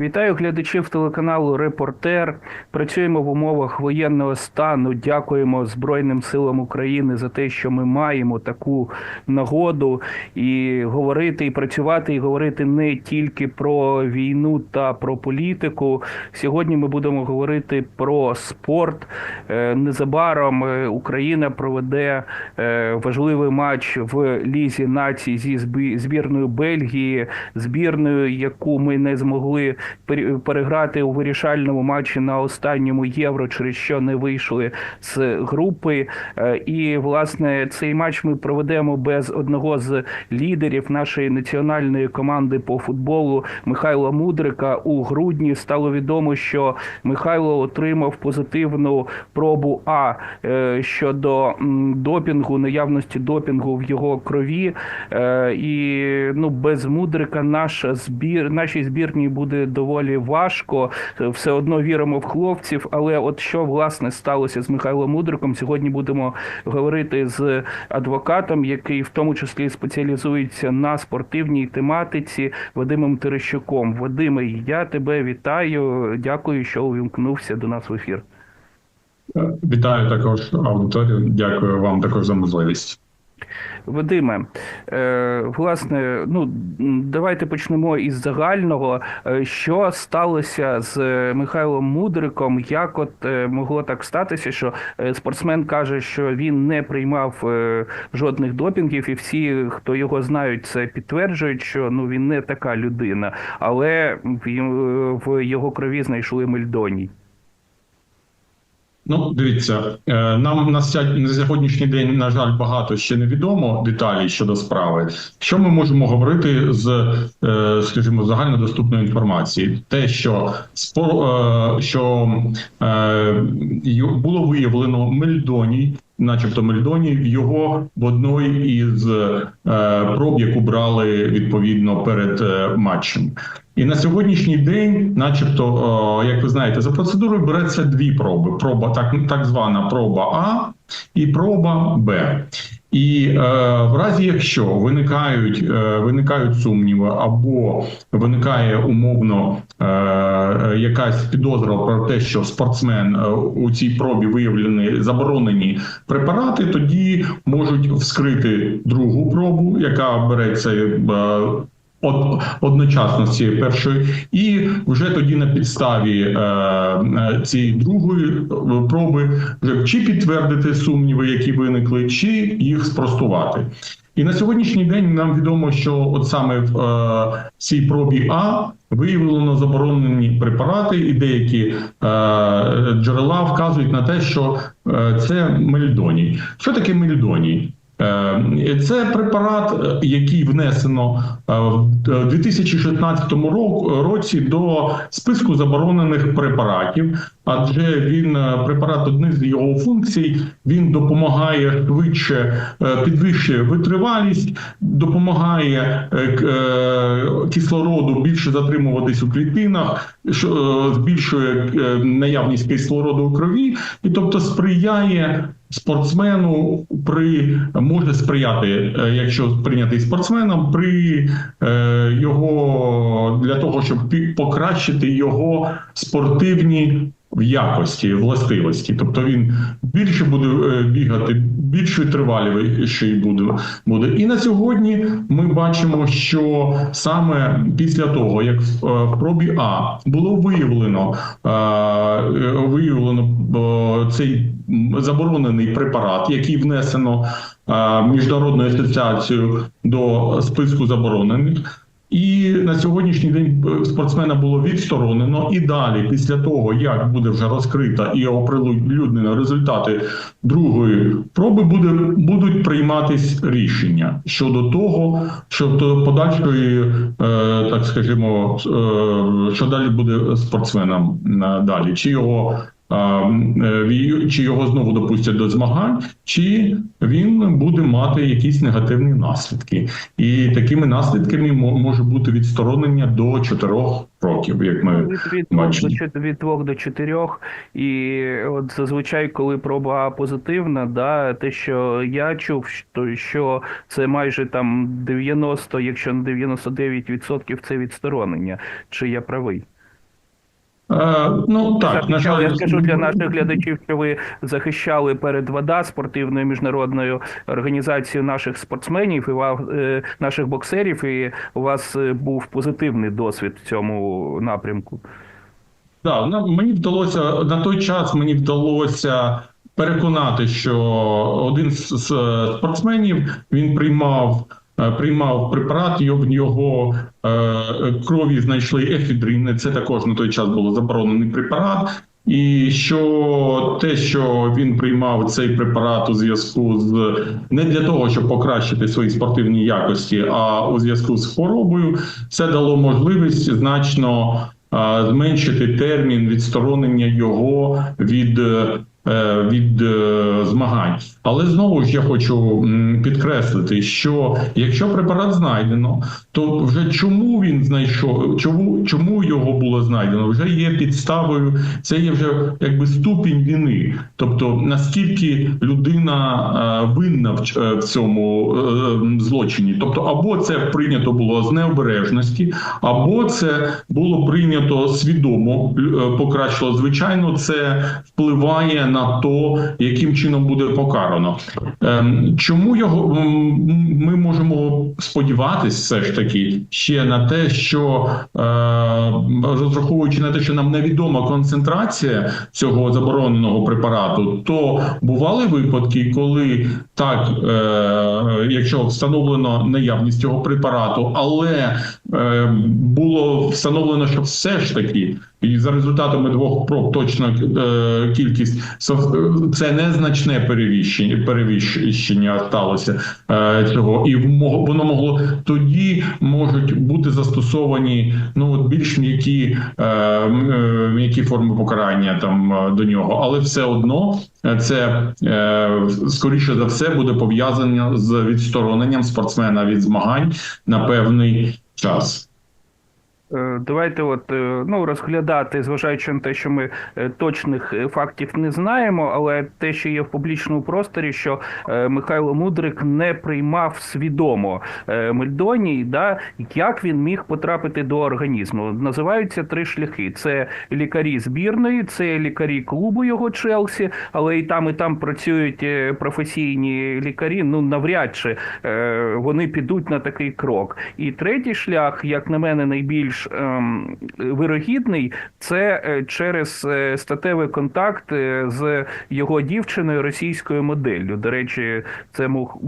Вітаю глядачів телеканалу Репортер. Працюємо в умовах воєнного стану. Дякуємо Збройним силам України за те, що ми маємо таку нагоду і говорити, і працювати, і говорити не тільки про війну та про політику. Сьогодні ми будемо говорити про спорт. Е, Незабаром е, Україна проведе е, важливий матч в Лізі націй зі збі- збірною Бельгії, збірною, яку ми не змогли переграти у вирішальному матчі на останньому євро, через що не вийшли з групи. Е, І власне цей матч ми проведемо без одного з лідерів нашої національної команди по футболу Михайла Мудрика. У грудні стало відомо, що Михайло отримав позитивну пробу А е, щодо допінгу, наявності допінгу в його крові. Е, І ну без мудрика наша збір нашій збірній буде доволі важко. Все одно віримо в хлопців. Але от що власне сталося з Михайлом Мудриком? Сьогодні будемо говорити з адвокатом, який в тому числі спеціалізується на спортивній тематиці Вадимом Терещуком. Вадиме, я тебе вітаю. Дякую, що увімкнувся до нас в ефір. Вітаю також аудиторію. Дякую вам також за можливість. Вадиме, е, власне, ну давайте почнемо із загального. Е, Що сталося з Михайлом Мудриком? Як от е, могло так статися, що е, спортсмен каже, що він не приймав е, жодних допінгів, і всі, хто його знають, це підтверджують, що ну він не така людина, але в його крові знайшли мельдоній. Ну, дивіться, е, нам на сьогоднішній день, на жаль, багато ще не відомо деталей щодо справи. Що ми можемо говорити з, е, скажімо, загальнодоступної інформації? Те, що е, що було виявлено мельдоній, начебто мельдоній, його в одної із проб, яку брали відповідно перед матчем. І на сьогоднішній день, начебто, як ви знаєте, за процедурою береться дві проби: проба, так, так звана проба А і проба Б. І е, в разі, якщо виникають, е, виникають сумніви, або виникає умовно е, е, якась підозра про те, що спортсмен е, у цій пробі виявлені заборонені препарати, тоді можуть вскрити другу пробу, яка береться. Е, Од, одночасно з цією першою, і вже тоді на підставі е, е, цієї другої е, проби вже чи підтвердити сумніви, які виникли, чи їх спростувати. І на сьогоднішній день нам відомо, що от саме в е, цій пробі А виявлено заборонені препарати, і деякі е, джерела вказують на те, що е, це мельдоній. Що таке мельдоній? Е, Це препарат, е, який внесено е, в 2016 ро- році до списку заборонених препаратів, адже він препарат одних з його функцій. Він допомагає швидше підвищує витривалість, допомагає кислороду більше затримуватись у клітинах, збільшує наявність кислороду у крові, і тобто сприяє спортсмену при може сприяти, е, якщо прийнятий спортсменом, при е, його для того, щоб покращити його спортивні якості, властивості. Тобто він більше буде е, бігати, більш триваліший буде буде. І на сьогодні ми бачимо, що саме після того, як в е, пробі А було виявлено е, виявлено цей заборонений препарат, який внесено міжнародною асоціацією до списку заборонених. І на сьогоднішній день е, спортсмена було відсторонено. І далі, після того як буде вже розкрита і оприлюднено результати другої проби, буде будуть прийматись рішення щодо того, щодо подальшої, е, так скажімо, е, що далі буде е, далі, чи його. Е, Чи його знову допустять до змагань, чи він буде мати якісь негативні наслідки, і такими наслідками мо- може бути відсторонення до 4 років, як ми Від, від, бачимо. до, від двох до чотирьох. І от зазвичай, коли проба позитивна, да, те, що я чув, що, що це майже там 90, якщо не 99% це відсторонення. Чи я правий? Е, ну так, на жаль, я скажу для наших глядачів, що ви захищали перед ВАДА спортивною міжнародною організацією наших спортсменів і е, наших боксерів, і у вас е, був позитивний досвід в цьому напрямку. Да, мені вдалося на той час. Мені вдалося переконати, що один з спортсменів він приймав. Е, Приймав препарат, в його е, крові знайшли ефідрин. Це також на той час було заборонений препарат. І що те, що він приймав цей препарат у зв'язку з не для того, щоб покращити свої спортивні якості, а у зв'язку з хворобою, це дало можливість значно а, зменшити термін відсторонення його від. Е, Від е, змагань, але знову ж я хочу підкреслити, що якщо препарат знайдено, то вже чому він знайшов, чому чому його було знайдено, вже є підставою. Це є вже якби ступінь вини. Тобто наскільки людина е, винна в, цьому злочині, тобто або це прийнято було з необережності, або це було прийнято свідомо покращило. Звичайно, це впливає на то, яким чином буде покарано. Ем, Чому його ми можемо сподіватися, все ж таки ще на те, що е, розраховуючи на те, що нам невідома концентрація цього забороненого препарату, то бували випадки, коли так, е, якщо встановлено наявність цього препарату, але е, було встановлено, що все ж таки. І за результатами двох проб точно е, кількість сов- це незначне перевіщення, перевіщення сталося е, цього, і воно могло тоді можуть бути застосовані ну от більш м'які е, е, м'які форми покарання там е, до нього, але все одно е, це е, скоріше за все буде пов'язано з відстороненням спортсмена від змагань на певний час. Е, Давайте от е, ну розглядати, зважаючи на те, що ми е, точних фактів не знаємо, але те, що є в публічному просторі, що Михайло Мудрик не приймав свідомо мельдоній, да як він міг потрапити до організму. Називаються три шляхи: це лікарі збірної, це лікарі клубу його Челсі, але і там, і там працюють професійні лікарі. Ну навряд чи вони підуть на такий крок. І третій шлях, як на мене, найбільш ем, вирогідний, це е, через е, статевий контакт е, з його дівчиною російською моделлю. До речі, це мог,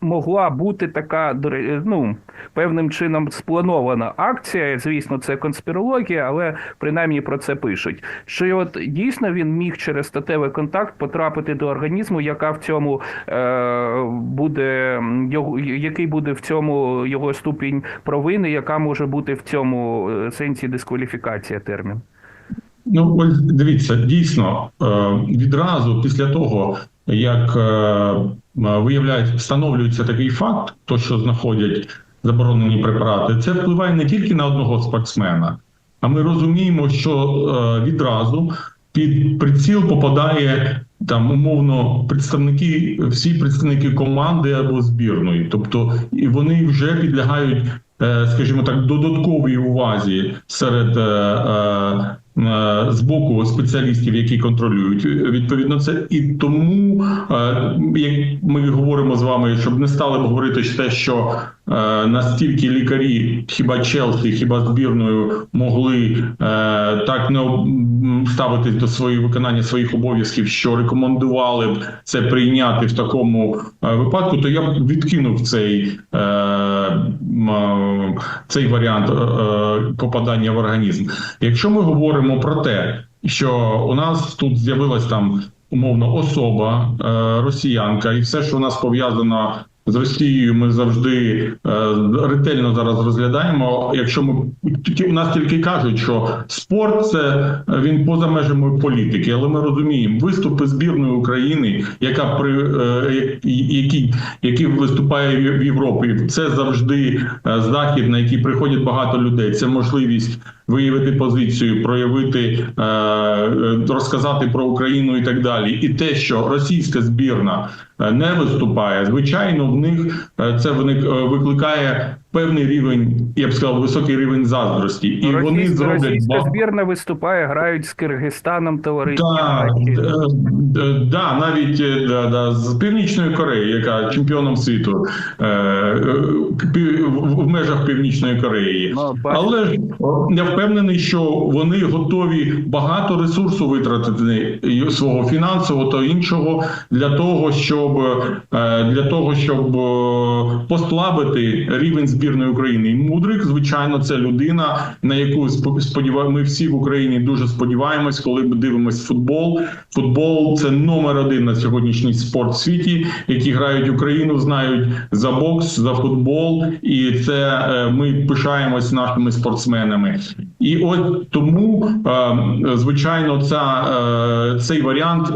могла бути така ну, певним чином спланована акція. Звісно, це конспірологія, але принаймні про це пишуть. Що от дійсно він міг через статевий контакт потрапити до організму, яка в цьому е, буде його, який буде в цьому його ступінь провини, яка може бути в цьому е, сенсі дискваліфікація термін. Ну, ось дивіться, дійсно, е, відразу після того, як е, виявляється, встановлюється такий факт, то що знаходять заборонені препарати, це впливає не тільки на одного спортсмена, а ми розуміємо, що відразу під приціл попадає там умовно представники, всі представники команди або збірної, тобто і вони вже підлягають, скажімо так, додатковій увазі серед е, е, е, з боку спеціалістів, які контролюють відповідно це, і тому е, як ми говоримо з вами, щоб не стали говорити те, що е, настільки лікарі, хіба Челсі, хіба збірною могли е, так не ставитись до своєї виконання своїх обов'язків, що рекомендували б це прийняти в такому е, випадку, то я б відкинув цей, е, е, цей варіант е, е, попадання в організм. Якщо ми говоримо про те, що у нас тут з'явилась там умовно особа е, росіянка, і все, що у нас пов'язано з Росією, ми завжди е, ретельно зараз розглядаємо. Якщо ми у нас тільки кажуть, що спорт це е, він поза межами політики, але ми розуміємо виступи збірної України, яка при які, які виступає в Європі, це завжди захід, на який приходять багато людей. Це можливість виявити позицію, проявити, е, е, розказати про Україну і так далі. І те, що російська збірна е, не виступає, звичайно, в них це виник- викликає певний рівень, я б сказав, високий рівень заздрості, і вони зроблять російська збірна виступає, грають з Киргизстаном товариські Так, матчі. д- д- да, навіть е, да, да, з Північної Кореї, яка чемпіоном світу е, е, в в межах Північної Кореї. Ну. Але ж я впевнений, що вони готові багато ресурсу витратити свого фінансового та іншого для того, щоб е, для того, щоб е, послабити рівень збірної України. І Мудрик, звичайно, це людина, на яку сподіваємо, ми всі в Україні дуже сподіваємось, коли ми дивимося футбол. Футбол це номер один на сьогоднішній спорт в світі, які грають Україну, знають за бокс, за футбол, і це е, ми пишаємось нашими спортсменами. І от тому, е, звичайно, ця, е, цей варіант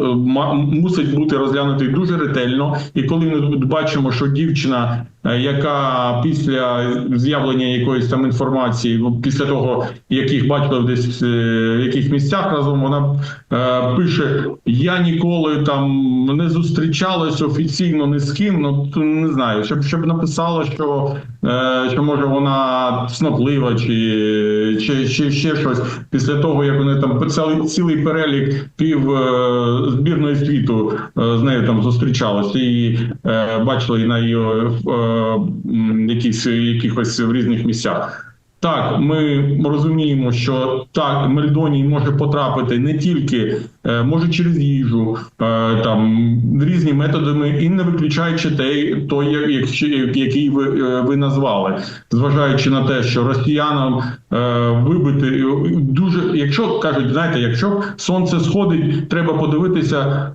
мусить бути розглянутий дуже ретельно. І коли ми бачимо, що дівчина, яка після з'явлення якоїсь там інформації, ну, після того, як їх бачили десь е, в яких місцях разом, вона е, пише: Я ніколи там не зустрічалась офіційно ні з ким. Ну не знаю, щоб щоб написала, що, е, що може вона цнотлива, чи, чи, чи ще щось після того, як вони там цілий, цілий перелік пів е, збірної світу е, з нею там зустрічалися і е, бачили на її е, якісь якихось в різних місцях. Так, ми розуміємо, що так Мельдоній може потрапити не тільки е, може через їжу, е, там різні методами, і не виключаючи те, той, як- як- який ви, е, ви назвали, зважаючи на те, що росіянам вибити дуже, якщо кажуть, знаєте, якщо сонце сходить, треба подивитися,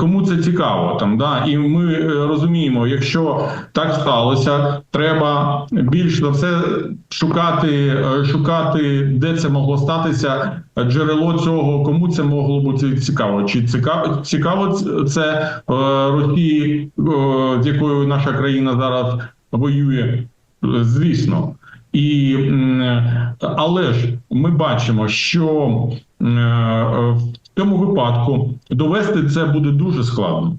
кому це цікаво. Там да, і ми розуміємо, якщо так сталося, треба більш за все шукати, е, шукати, де це могло статися, джерело цього, кому це могло бути цікаво. Чи цікаво цікаво це е, Росії, е, з якою наша країна зараз воює? Звісно. І, але ж ми бачимо, що в цьому випадку довести це буде дуже складно.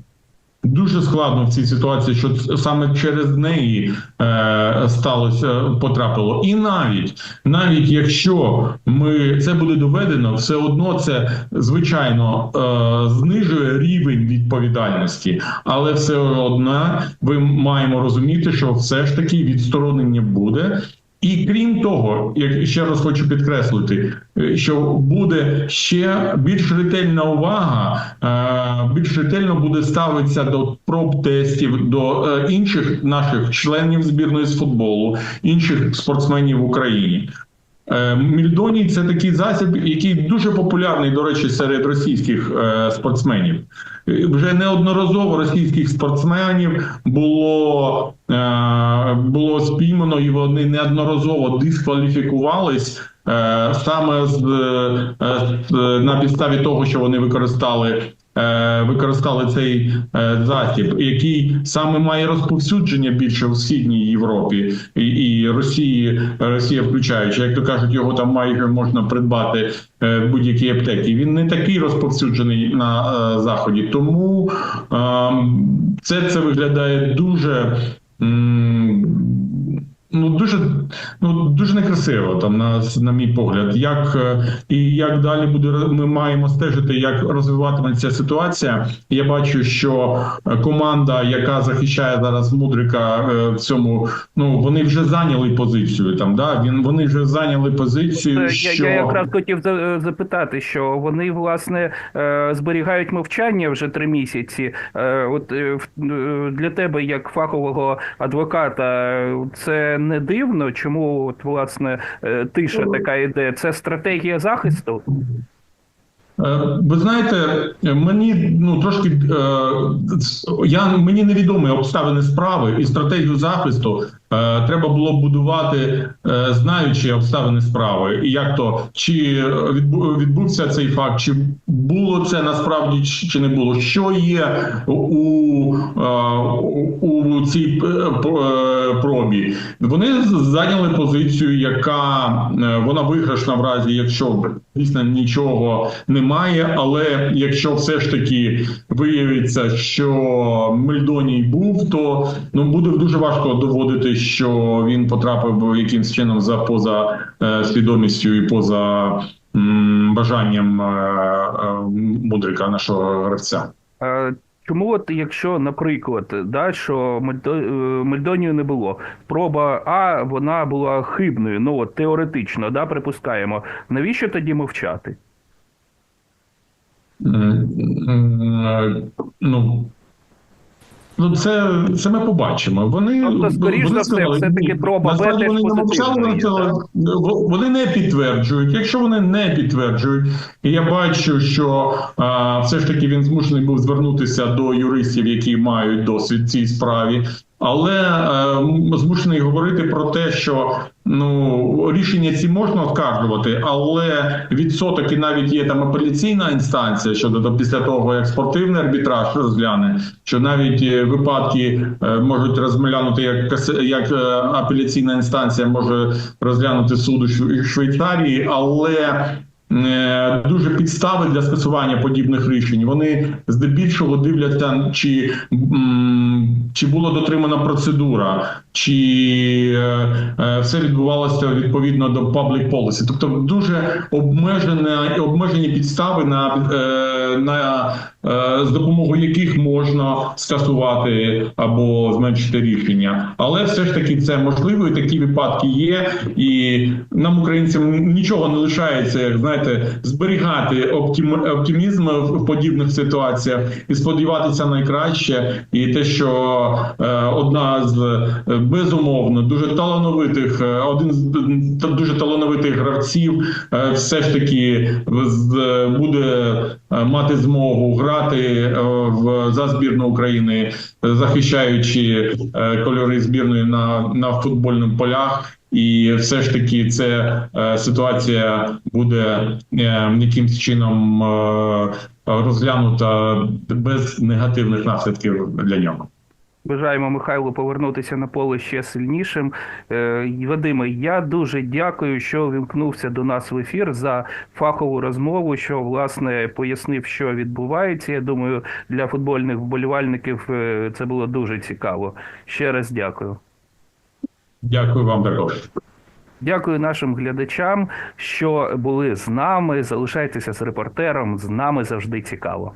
Дуже складно в цій ситуації, що саме через неї е, сталося потрапило. І навіть навіть якщо ми це буде доведено, все одно це звичайно е, знижує рівень відповідальності, але все одно ви маємо розуміти, що все ж таки відсторонення буде. І крім того, як ще раз хочу підкреслити, е, що буде ще більш ретельна увага, е, більш ретельно буде ставитися до проб тестів до е, інших наших членів збірної з футболу, інших спортсменів в Україні. Е, Мільдоній це такий засіб, який дуже популярний, до речі, серед російських е, спортсменів. Е, Вже неодноразово російських спортсменів було, було спіймано, і вони неодноразово дискваліфікувались саме з на підставі того, що вони використали. Е, Використали цей е, засіб, який саме має розповсюдження більше у східній Європі і, і Росії, Росія включаючи, як то кажуть, його там майже можна придбати е, в будь-якій аптеці. Він не такий розповсюджений на заході, тому е, це, це виглядає дуже. Ну, дуже ну дуже некрасиво там на, на мій погляд. Як е, і як далі буде ми маємо стежити, як розвиватиметься ситуація. Я бачу, що е, команда, яка захищає зараз мудрика е, в цьому, ну вони вже зайняли позицію. Там да він вони вже зайняли позицію. Я, що... я якраз хотів запитати, що вони власне зберігають мовчання вже три місяці. От для тебе, як фахового адвоката, це не дивно, чому от власне е, тиша така йде? Це стратегія захисту? Е, Ви знаєте, мені ну трошки е, я мені невідомі обставини справи і стратегію захисту. Е, Треба було будувати, е, знаючи обставини справи, і як то чи відбу- відбувся цей факт, чи було це насправді чи не було, що є у, е, у, у цій про- пробі. Вони зайняли позицію, яка вона виграшна в разі, якщо дійсно нічого немає. Але якщо все ж таки виявиться, що Мельдоній був, то ну буде дуже важко доводити, що він потрапив якимсь чином за поза е, свідомістю і поза м, бажанням е, е, мудрика нашого гравця. Чому, от якщо, наприклад, да, що Мальдонію не було, проба А вона була хибною, ну от теоретично, да, припускаємо. Навіщо тоді мовчати? Ну, ну це, це ми побачимо. Вони, Тобто, скоріш вони за все, все-таки ні, проба Б теж вони не «В- вони не підтверджують. Якщо вони не підтверджують, і я бачу, що а, все ж таки він змушений був звернутися до юристів, які мають досвід в цій справі. Але е, змушений говорити про те, що ну рішення ці можна оскаржувати, але відсоток і навіть є там апеляційна інстанція щодо до після того, як спортивний арбітраж розгляне, що навіть е, випадки е, можуть розглянути як як е, апеляційна інстанція може розглянути суду Швейцарії, але е, дуже підстави для скасування подібних рішень. Вони здебільшого дивляться, чи, чи була дотримана процедура, чи е, е, все відбувалося відповідно до public policy. Тобто дуже обмежена обмежені підстави на, е, на з допомогою яких можна скасувати або зменшити рішення. Але все ж таки це можливо, і такі випадки є. І нам, українцям, нічого не лишається, як знаєте, зберігати оптим, оптимізм в подібних ситуаціях і сподіватися найкраще. І те, що е, одна з е, безумовно дуже талановитих, е, один з дуже талановитих гравців, е, все ж таки з- е, буде е, мати змогу грати е, в за збірну України, захищаючи е, кольори збірної на, на футбольних полях. І все ж таки, це е, ситуація буде якимсь чином розглянута без негативних наслідків для нього. Бажаємо Михайлу повернутися на поле ще сильнішим. Е, Вадиме, я дуже дякую, що вімкнувся до нас в ефір за фахову розмову, що власне пояснив, що відбувається. Я думаю, для футбольних вболівальників е, це було дуже цікаво. Ще раз дякую. Дякую вам також. Дякую нашим глядачам, що були з нами. Залишайтеся з репортером. З нами завжди цікаво.